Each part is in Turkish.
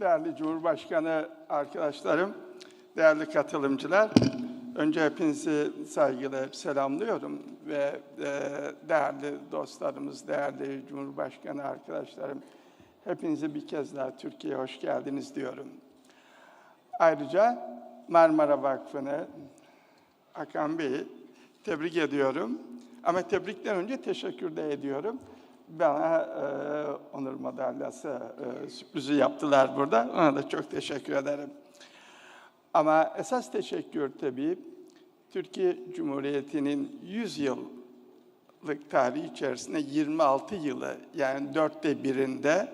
Değerli Cumhurbaşkanı arkadaşlarım, değerli katılımcılar, önce hepinizi saygıyla selamlıyorum ve e, değerli dostlarımız, değerli Cumhurbaşkanı arkadaşlarım, hepinize bir kez daha Türkiye'ye hoş geldiniz diyorum. Ayrıca Marmara Vakfı'nı, Hakan Bey'i tebrik ediyorum. Ama tebrikten önce teşekkür de ediyorum. Bana e, onur madalyası e, sürprizi yaptılar burada. Ona da çok teşekkür ederim. Ama esas teşekkür tabii Türkiye Cumhuriyeti'nin 100 yıllık tarihi içerisinde 26 yılı yani dörtte birinde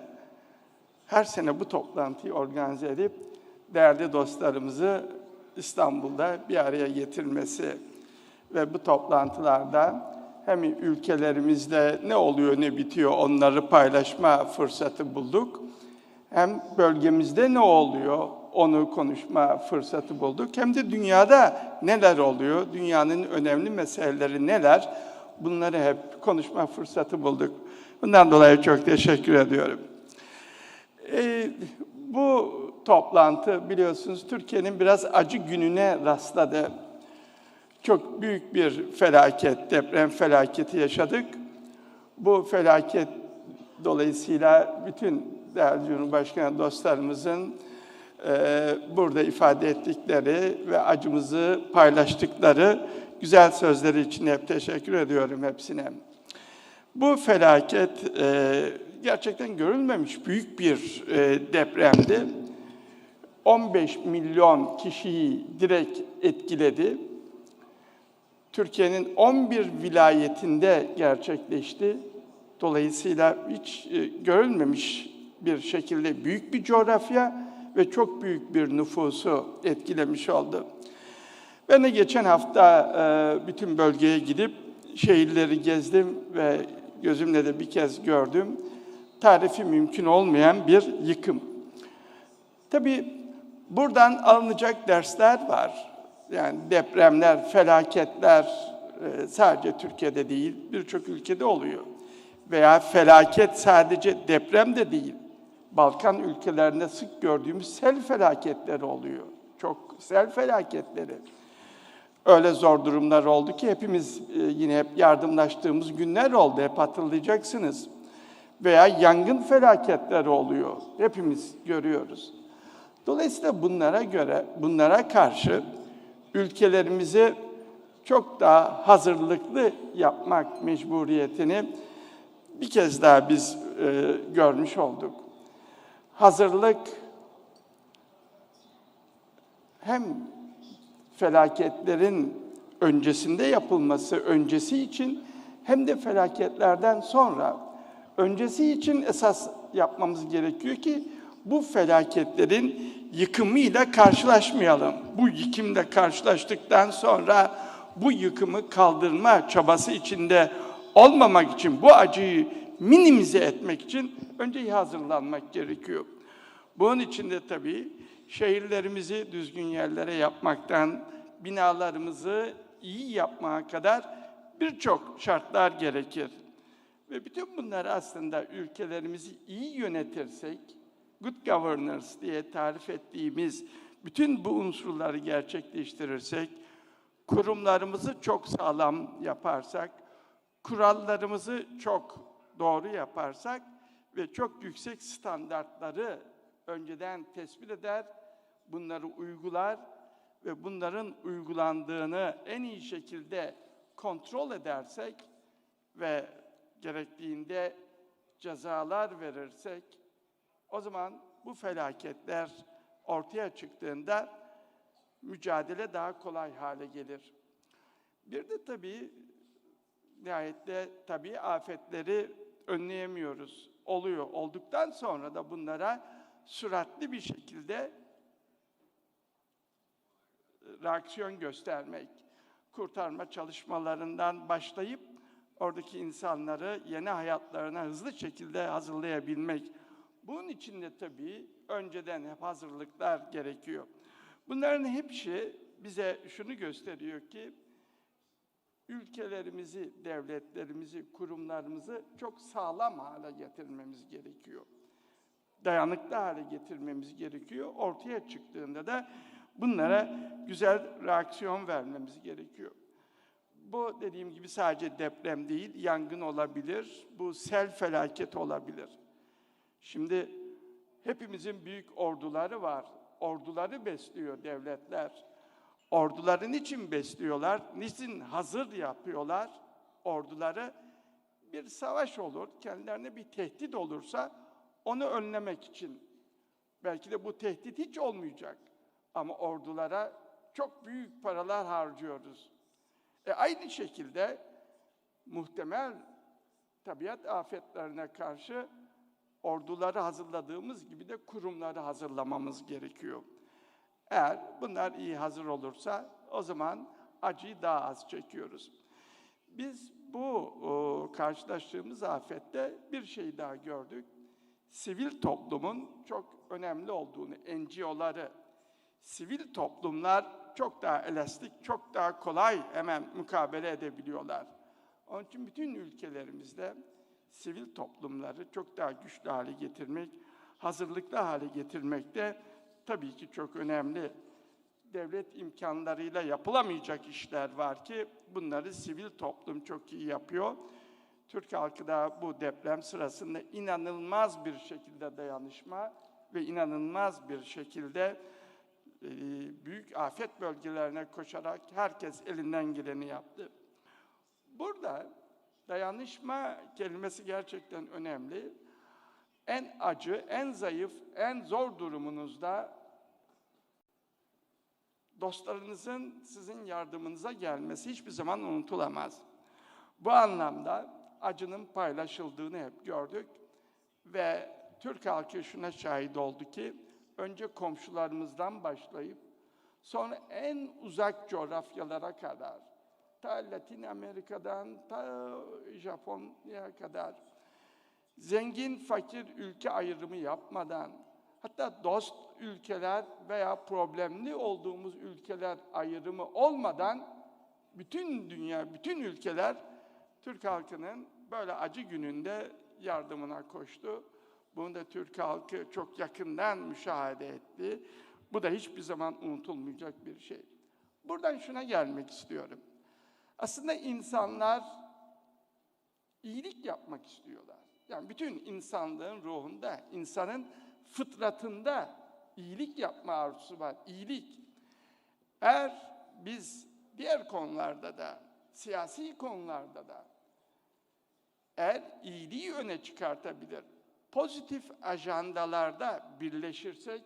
her sene bu toplantıyı organize edip değerli dostlarımızı İstanbul'da bir araya getirmesi ve bu toplantılarda hem ülkelerimizde ne oluyor ne bitiyor onları paylaşma fırsatı bulduk. Hem bölgemizde ne oluyor onu konuşma fırsatı bulduk. Hem de dünyada neler oluyor, dünyanın önemli meseleleri neler bunları hep konuşma fırsatı bulduk. Bundan dolayı çok teşekkür ediyorum. Ee, bu toplantı biliyorsunuz Türkiye'nin biraz acı gününe rastladı. Çok büyük bir felaket, deprem felaketi yaşadık. Bu felaket dolayısıyla bütün değerli Cumhurbaşkanı dostlarımızın e, burada ifade ettikleri ve acımızı paylaştıkları güzel sözleri için hep teşekkür ediyorum hepsine. Bu felaket e, gerçekten görülmemiş büyük bir e, depremdi. 15 milyon kişiyi direkt etkiledi. Türkiye'nin 11 vilayetinde gerçekleşti. Dolayısıyla hiç e, görülmemiş bir şekilde büyük bir coğrafya ve çok büyük bir nüfusu etkilemiş oldu. Ben de geçen hafta e, bütün bölgeye gidip şehirleri gezdim ve gözümle de bir kez gördüm. Tarifi mümkün olmayan bir yıkım. Tabii buradan alınacak dersler var. Yani depremler, felaketler e, sadece Türkiye'de değil, birçok ülkede oluyor. Veya felaket sadece deprem de değil. Balkan ülkelerinde sık gördüğümüz sel felaketleri oluyor. Çok sel felaketleri. Öyle zor durumlar oldu ki hepimiz e, yine hep yardımlaştığımız günler oldu. Hep hatırlayacaksınız. Veya yangın felaketleri oluyor. Hepimiz görüyoruz. Dolayısıyla bunlara göre, bunlara karşı ülkelerimizi çok daha hazırlıklı yapmak mecburiyetini bir kez daha biz e, görmüş olduk. Hazırlık hem felaketlerin öncesinde yapılması öncesi için hem de felaketlerden sonra öncesi için esas yapmamız gerekiyor ki bu felaketlerin yıkımıyla karşılaşmayalım. Bu yıkımla karşılaştıktan sonra bu yıkımı kaldırma çabası içinde olmamak için, bu acıyı minimize etmek için önce iyi hazırlanmak gerekiyor. Bunun için de tabii şehirlerimizi düzgün yerlere yapmaktan, binalarımızı iyi yapmaya kadar birçok şartlar gerekir. Ve bütün bunları aslında ülkelerimizi iyi yönetirsek, good governance diye tarif ettiğimiz bütün bu unsurları gerçekleştirirsek, kurumlarımızı çok sağlam yaparsak, kurallarımızı çok doğru yaparsak ve çok yüksek standartları önceden tespit eder, bunları uygular ve bunların uygulandığını en iyi şekilde kontrol edersek ve gerektiğinde cezalar verirsek o zaman bu felaketler ortaya çıktığında mücadele daha kolay hale gelir. Bir de tabii nihayette tabii afetleri önleyemiyoruz. Oluyor. Olduktan sonra da bunlara süratli bir şekilde reaksiyon göstermek, kurtarma çalışmalarından başlayıp oradaki insanları yeni hayatlarına hızlı şekilde hazırlayabilmek. Bunun için de tabii önceden hep hazırlıklar gerekiyor. Bunların hepsi bize şunu gösteriyor ki ülkelerimizi, devletlerimizi, kurumlarımızı çok sağlam hale getirmemiz gerekiyor. dayanıklı hale getirmemiz gerekiyor. Ortaya çıktığında da bunlara güzel reaksiyon vermemiz gerekiyor. Bu dediğim gibi sadece deprem değil, yangın olabilir, bu sel felaketi olabilir. Şimdi hepimizin büyük orduları var. Orduları besliyor devletler. Orduları niçin besliyorlar? Niçin hazır yapıyorlar orduları? Bir savaş olur, kendilerine bir tehdit olursa onu önlemek için. Belki de bu tehdit hiç olmayacak. Ama ordulara çok büyük paralar harcıyoruz. E aynı şekilde muhtemel tabiat afetlerine karşı orduları hazırladığımız gibi de kurumları hazırlamamız gerekiyor. Eğer bunlar iyi hazır olursa o zaman acıyı daha az çekiyoruz. Biz bu o, karşılaştığımız afette bir şey daha gördük. Sivil toplumun çok önemli olduğunu, NGO'ları, sivil toplumlar çok daha elastik, çok daha kolay hemen mukabele edebiliyorlar. Onun için bütün ülkelerimizde sivil toplumları çok daha güçlü hale getirmek, hazırlıklı hale getirmek de tabii ki çok önemli. Devlet imkanlarıyla yapılamayacak işler var ki bunları sivil toplum çok iyi yapıyor. Türk halkı da bu deprem sırasında inanılmaz bir şekilde dayanışma ve inanılmaz bir şekilde e, büyük afet bölgelerine koşarak herkes elinden geleni yaptı. Burada dayanışma kelimesi gerçekten önemli. En acı, en zayıf, en zor durumunuzda dostlarınızın sizin yardımınıza gelmesi hiçbir zaman unutulamaz. Bu anlamda acının paylaşıldığını hep gördük ve Türk halkı şuna şahit oldu ki önce komşularımızdan başlayıp sonra en uzak coğrafyalara kadar ta Latin Amerika'dan ta Japonya'ya kadar zengin fakir ülke ayrımı yapmadan hatta dost ülkeler veya problemli olduğumuz ülkeler ayrımı olmadan bütün dünya, bütün ülkeler Türk halkının böyle acı gününde yardımına koştu. Bunu da Türk halkı çok yakından müşahede etti. Bu da hiçbir zaman unutulmayacak bir şey. Buradan şuna gelmek istiyorum. Aslında insanlar iyilik yapmak istiyorlar. Yani bütün insanlığın ruhunda, insanın fıtratında iyilik yapma arzusu var. İyilik. Eğer biz diğer konularda da, siyasi konularda da eğer iyiliği öne çıkartabilir, pozitif ajandalarda birleşirsek,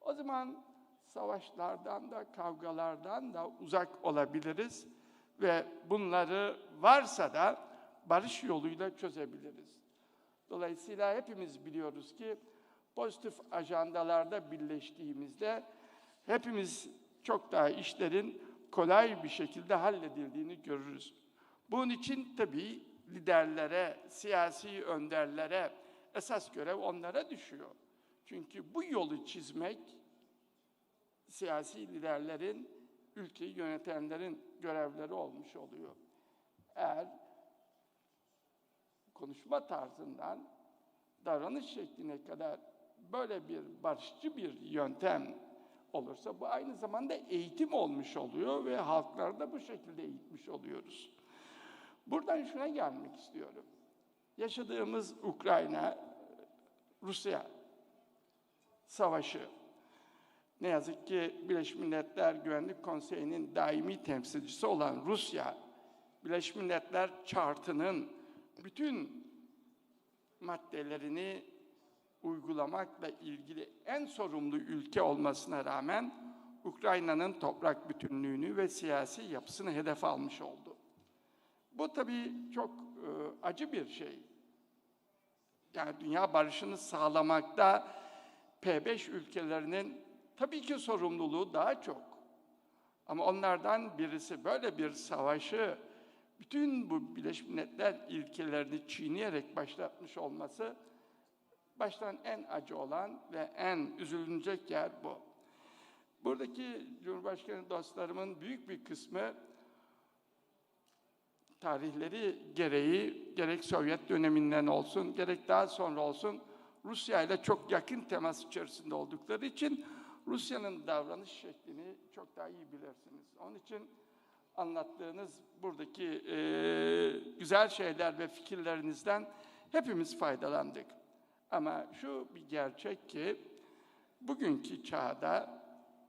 o zaman savaşlardan da, kavgalardan da uzak olabiliriz ve bunları varsa da barış yoluyla çözebiliriz. Dolayısıyla hepimiz biliyoruz ki pozitif ajandalarda birleştiğimizde hepimiz çok daha işlerin kolay bir şekilde halledildiğini görürüz. Bunun için tabii liderlere, siyasi önderlere esas görev onlara düşüyor. Çünkü bu yolu çizmek siyasi liderlerin, ülkeyi yönetenlerin görevleri olmuş oluyor. Eğer konuşma tarzından davranış şekline kadar böyle bir barışçı bir yöntem olursa bu aynı zamanda eğitim olmuş oluyor ve halkları da bu şekilde eğitmiş oluyoruz. Buradan şuna gelmek istiyorum. Yaşadığımız Ukrayna, Rusya savaşı, ne yazık ki Birleşmiş Milletler Güvenlik Konseyi'nin daimi temsilcisi olan Rusya, Birleşmiş Milletler Chart'ının bütün maddelerini uygulamakla ilgili en sorumlu ülke olmasına rağmen Ukrayna'nın toprak bütünlüğünü ve siyasi yapısını hedef almış oldu. Bu tabii çok e, acı bir şey. Yani dünya barışını sağlamakta P5 ülkelerinin tabii ki sorumluluğu daha çok. Ama onlardan birisi böyle bir savaşı bütün bu Birleşmiş Milletler ilkelerini çiğneyerek başlatmış olması baştan en acı olan ve en üzülünecek yer bu. Buradaki Cumhurbaşkanı dostlarımın büyük bir kısmı tarihleri gereği gerek Sovyet döneminden olsun gerek daha sonra olsun Rusya ile çok yakın temas içerisinde oldukları için Rusya'nın davranış şeklini çok daha iyi bilirsiniz. Onun için anlattığınız buradaki e, güzel şeyler ve fikirlerinizden hepimiz faydalandık. Ama şu bir gerçek ki bugünkü çağda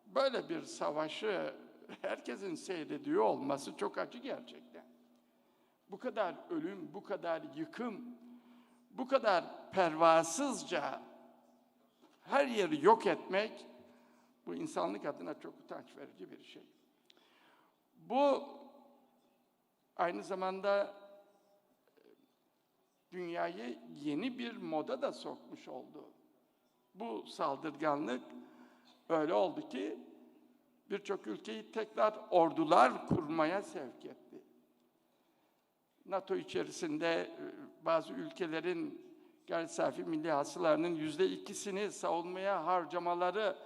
böyle bir savaşı herkesin seyrediyor olması çok acı gerçekten. Bu kadar ölüm, bu kadar yıkım, bu kadar pervasızca her yeri yok etmek bu insanlık adına çok utanç verici bir şey. Bu aynı zamanda dünyayı yeni bir moda da sokmuş oldu. Bu saldırganlık öyle oldu ki birçok ülkeyi tekrar ordular kurmaya sevk etti. NATO içerisinde e, bazı ülkelerin gayri safi milli hasılarının yüzde ikisini savunmaya harcamaları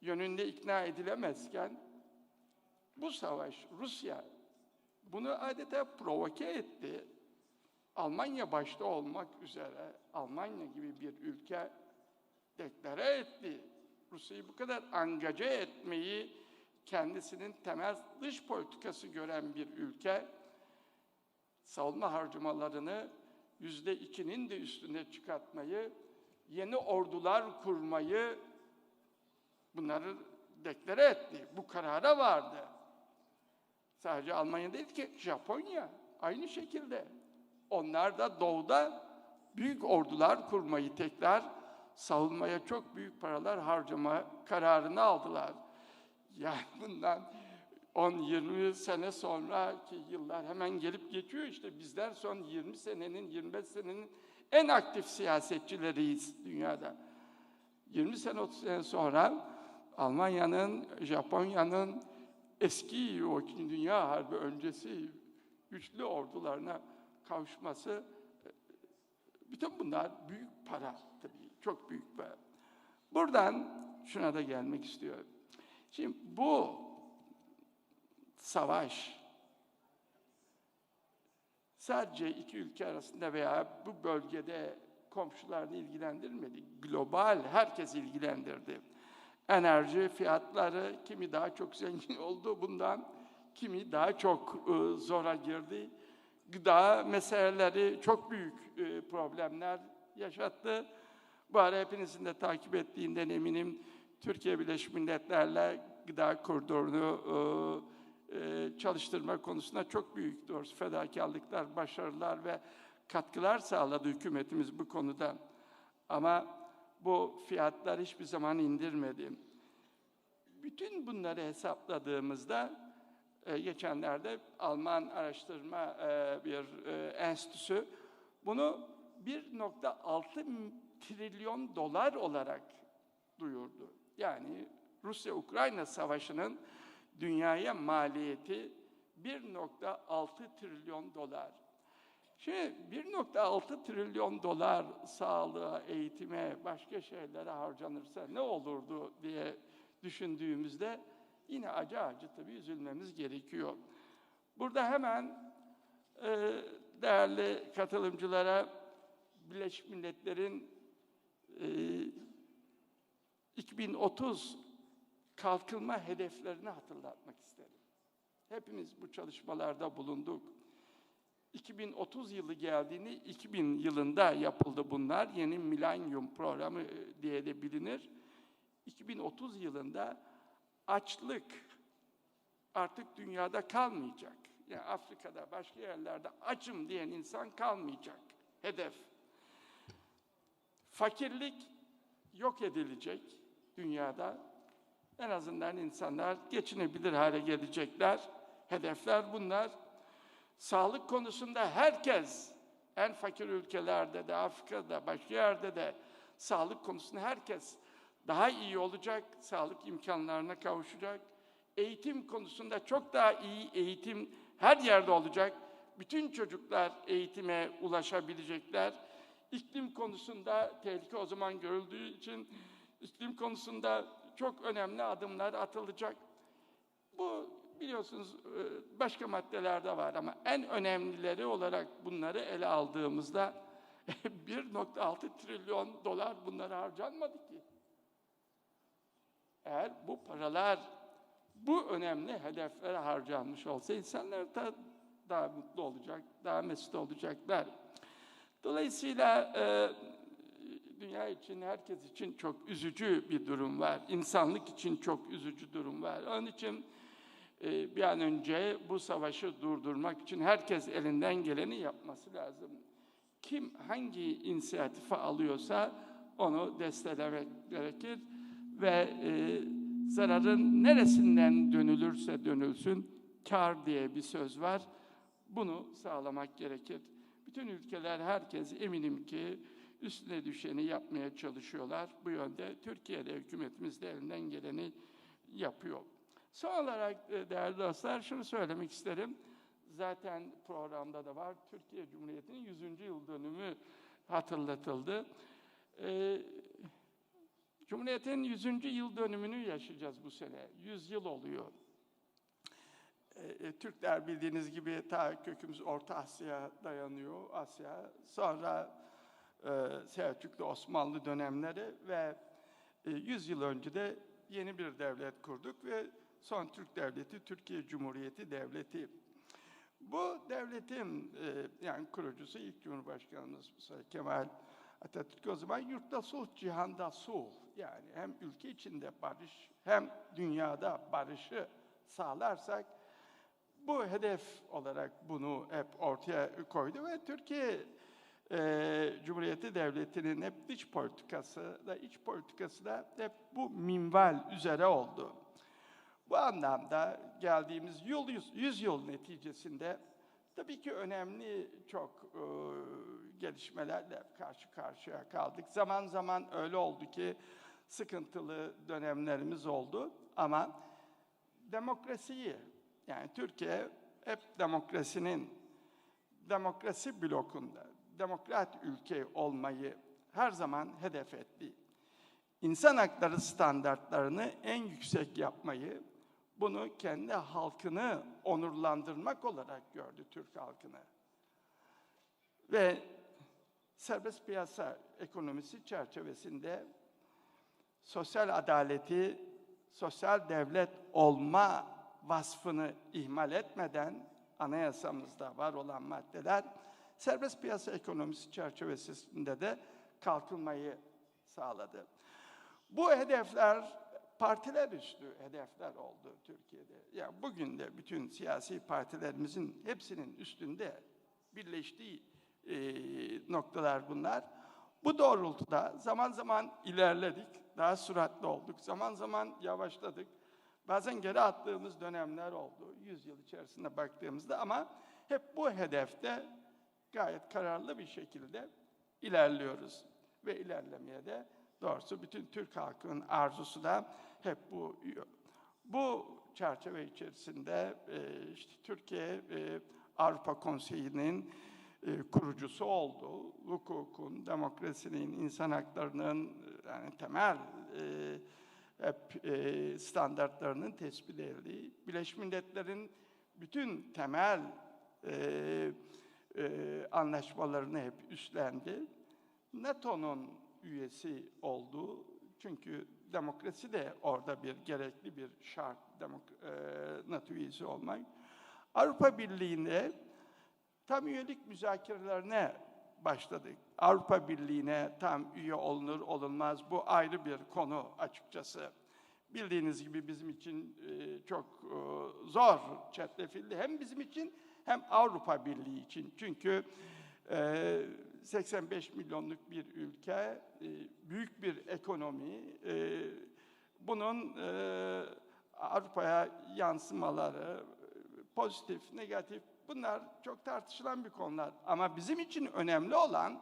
yönünde ikna edilemezken bu savaş Rusya bunu adeta provoke etti. Almanya başta olmak üzere Almanya gibi bir ülke deklare etti. Rusya'yı bu kadar angaje etmeyi kendisinin temel dış politikası gören bir ülke savunma harcamalarını yüzde ikinin de üstüne çıkartmayı, yeni ordular kurmayı bunları deklare etti. Bu karara vardı. Sadece Almanya değil ki Japonya aynı şekilde. Onlar da doğuda büyük ordular kurmayı tekrar savunmaya çok büyük paralar harcama kararını aldılar. Yani bundan 10-20 sene sonraki yıllar hemen gelip geçiyor işte bizler son 20 senenin 25 senenin en aktif siyasetçileriyiz dünyada. 20 sene 30 sene sonra Almanya'nın, Japonya'nın eski o İkinci Dünya Harbi öncesi güçlü ordularına kavuşması bütün bunlar büyük para tabii, çok büyük para. Buradan şuna da gelmek istiyorum. Şimdi bu savaş sadece iki ülke arasında veya bu bölgede komşularını ilgilendirmedi. Global herkes ilgilendirdi. Enerji fiyatları kimi daha çok zengin oldu bundan, kimi daha çok e, zora girdi. Gıda meseleleri çok büyük e, problemler yaşattı. Bu ara hepinizin de takip ettiğinden eminim Türkiye Birleşmiş Milletler'le gıda koridorunu e, e, çalıştırma konusunda çok büyük doğrusu fedakarlıklar, başarılar ve katkılar sağladı hükümetimiz bu konuda. Ama bu fiyatlar hiçbir zaman indirmedi. Bütün bunları hesapladığımızda e, geçenlerde Alman araştırma e, bir e, enstitüsü bunu 1.6 trilyon dolar olarak duyurdu. Yani Rusya-Ukrayna savaşının dünyaya maliyeti 1.6 trilyon dolar. Şimdi 1.6 trilyon dolar sağlığa, eğitime, başka şeylere harcanırsa ne olurdu diye düşündüğümüzde yine acı acı tabii üzülmemiz gerekiyor. Burada hemen e, değerli katılımcılara Birleşmiş Milletler'in e, 2030 kalkınma hedeflerini hatırlatmak isterim. Hepimiz bu çalışmalarda bulunduk. 2030 yılı geldiğini 2000 yılında yapıldı bunlar. Yeni Milenyum programı e, diye de bilinir. 2030 yılında açlık artık dünyada kalmayacak. Yani Afrika'da, başka yerlerde açım diyen insan kalmayacak. Hedef. Fakirlik yok edilecek dünyada. En azından insanlar geçinebilir hale gelecekler. Hedefler bunlar. Sağlık konusunda herkes, en fakir ülkelerde de, Afrika'da, başka yerde de sağlık konusunda herkes daha iyi olacak, sağlık imkanlarına kavuşacak. Eğitim konusunda çok daha iyi eğitim her yerde olacak. Bütün çocuklar eğitime ulaşabilecekler. İklim konusunda tehlike o zaman görüldüğü için iklim konusunda çok önemli adımlar atılacak. Bu biliyorsunuz başka maddelerde var ama en önemlileri olarak bunları ele aldığımızda 1.6 trilyon dolar bunlara harcanmadı ki. Eğer bu paralar bu önemli hedeflere harcanmış olsa insanlar da daha mutlu olacak, daha mesut olacaklar. Dolayısıyla e, dünya için, herkes için çok üzücü bir durum var. İnsanlık için çok üzücü durum var. Onun için e, bir an önce bu savaşı durdurmak için herkes elinden geleni yapması lazım. Kim hangi inisiyatifi alıyorsa onu desteklemek gerekir ve e, zararın neresinden dönülürse dönülsün kar diye bir söz var. Bunu sağlamak gerekir. Bütün ülkeler, herkes eminim ki üstüne düşeni yapmaya çalışıyorlar. Bu yönde Türkiye'de hükümetimiz de elinden geleni yapıyor. Son olarak e, değerli dostlar şunu söylemek isterim. Zaten programda da var. Türkiye Cumhuriyeti'nin 100. yıl dönümü hatırlatıldı. Ee, Cumhuriyet'in 100. yıl dönümünü yaşayacağız bu sene. 100 yıl oluyor. Ee, Türkler bildiğiniz gibi ta kökümüz Orta Asya'ya dayanıyor. Asya. Sonra e, Selçuklu Osmanlı dönemleri ve e, 100 yıl önce de yeni bir devlet kurduk ve son Türk Devleti Türkiye Cumhuriyeti Devleti. Bu devletin e, yani kurucusu ilk Cumhurbaşkanımız Kemal Atatürk o zaman yurtta sulh, cihanda sulh. Yani hem ülke içinde barış hem dünyada barışı sağlarsak bu hedef olarak bunu hep ortaya koydu ve Türkiye e, Cumhuriyeti Devleti'nin hep dış politikası da iç politikası da hep bu minval üzere oldu. Bu anlamda geldiğimiz yıl, yüz, yüz neticesinde tabii ki önemli çok e, gelişmelerle karşı karşıya kaldık. Zaman zaman öyle oldu ki sıkıntılı dönemlerimiz oldu ama demokrasiyi yani Türkiye hep demokrasinin demokrasi blokunda demokrat ülke olmayı her zaman hedef etti. İnsan hakları standartlarını en yüksek yapmayı, bunu kendi halkını onurlandırmak olarak gördü Türk halkını. Ve serbest piyasa ekonomisi çerçevesinde sosyal adaleti, sosyal devlet olma vasfını ihmal etmeden anayasamızda var olan maddeler serbest piyasa ekonomisi çerçevesinde de kalkınmayı sağladı. Bu hedefler partiler üstü hedefler oldu Türkiye'de. Yani bugün de bütün siyasi partilerimizin hepsinin üstünde birleştiği e, noktalar bunlar. Bu doğrultuda zaman zaman ilerledik, daha süratli olduk, zaman zaman yavaşladık. Bazen geri attığımız dönemler oldu, 100 yıl içerisinde baktığımızda ama hep bu hedefte gayet kararlı bir şekilde ilerliyoruz. Ve ilerlemeye de doğrusu bütün Türk halkının arzusu da hep bu. Bu çerçeve içerisinde e, işte Türkiye e, Avrupa Konseyi'nin e, kurucusu oldu. Hukukun, demokrasinin, insan haklarının yani temel hep standartlarının tespit edildiği, Birleşmiş Milletler'in bütün temel anlaşmalarını hep üstlendi. NATO'nun üyesi oldu. Çünkü demokrasi de orada bir gerekli bir şart, demok- e, üyesi olmak. Avrupa Birliği'nde tam üyelik müzakerelerine başladık. Avrupa Birliği'ne tam üye olunur olunmaz bu ayrı bir konu açıkçası. Bildiğiniz gibi bizim için e, çok e, zor çetrefilli hem bizim için hem Avrupa Birliği için. Çünkü 85 milyonluk bir ülke, e, büyük bir ekonomi, e, bunun e, Avrupa'ya yansımaları, pozitif, negatif, bunlar çok tartışılan bir konular. Ama bizim için önemli olan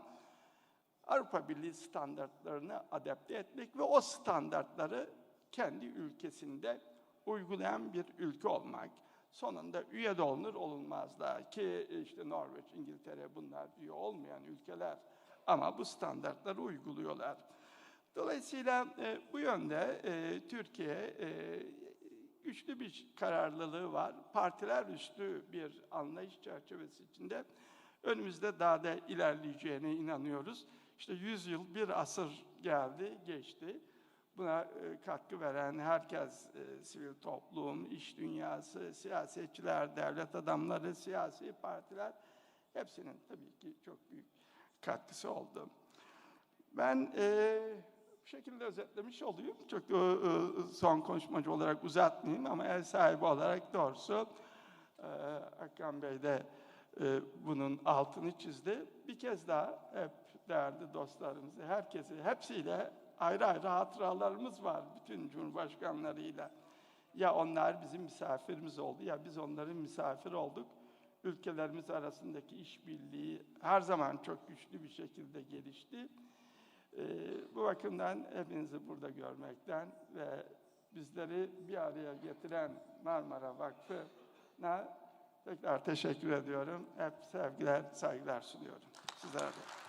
Avrupa Birliği standartlarını adapte etmek ve o standartları kendi ülkesinde uygulayan bir ülke olmak. Sonunda üye de olunur olunmaz da ki işte Norveç, İngiltere bunlar üye olmayan ülkeler ama bu standartları uyguluyorlar. Dolayısıyla e, bu yönde e, Türkiye e, güçlü bir kararlılığı var. Partiler üstü bir anlayış çerçevesi içinde Önümüzde daha da ilerleyeceğine inanıyoruz. İşte 100 yıl, bir asır geldi, geçti. Buna e, katkı veren herkes, e, sivil toplum, iş dünyası, siyasetçiler, devlet adamları, siyasi partiler hepsinin tabii ki çok büyük katkısı oldu. Ben e, bu şekilde özetlemiş olayım. Çok da e, son konuşmacı olarak uzatmayayım ama ev sahibi olarak doğrusu e, Hakan Bey de e, bunun altını çizdi. Bir kez daha hep değerli dostlarımızı, herkesi, hepsiyle ayrı ayrı hatıralarımız var bütün cumhurbaşkanlarıyla. Ya onlar bizim misafirimiz oldu ya biz onların misafir olduk. Ülkelerimiz arasındaki işbirliği her zaman çok güçlü bir şekilde gelişti. Ee, bu bakımdan hepinizi burada görmekten ve bizleri bir araya getiren Marmara Vakfı'na tekrar teşekkür ediyorum. Hep sevgiler, saygılar sunuyorum. Sizlere de.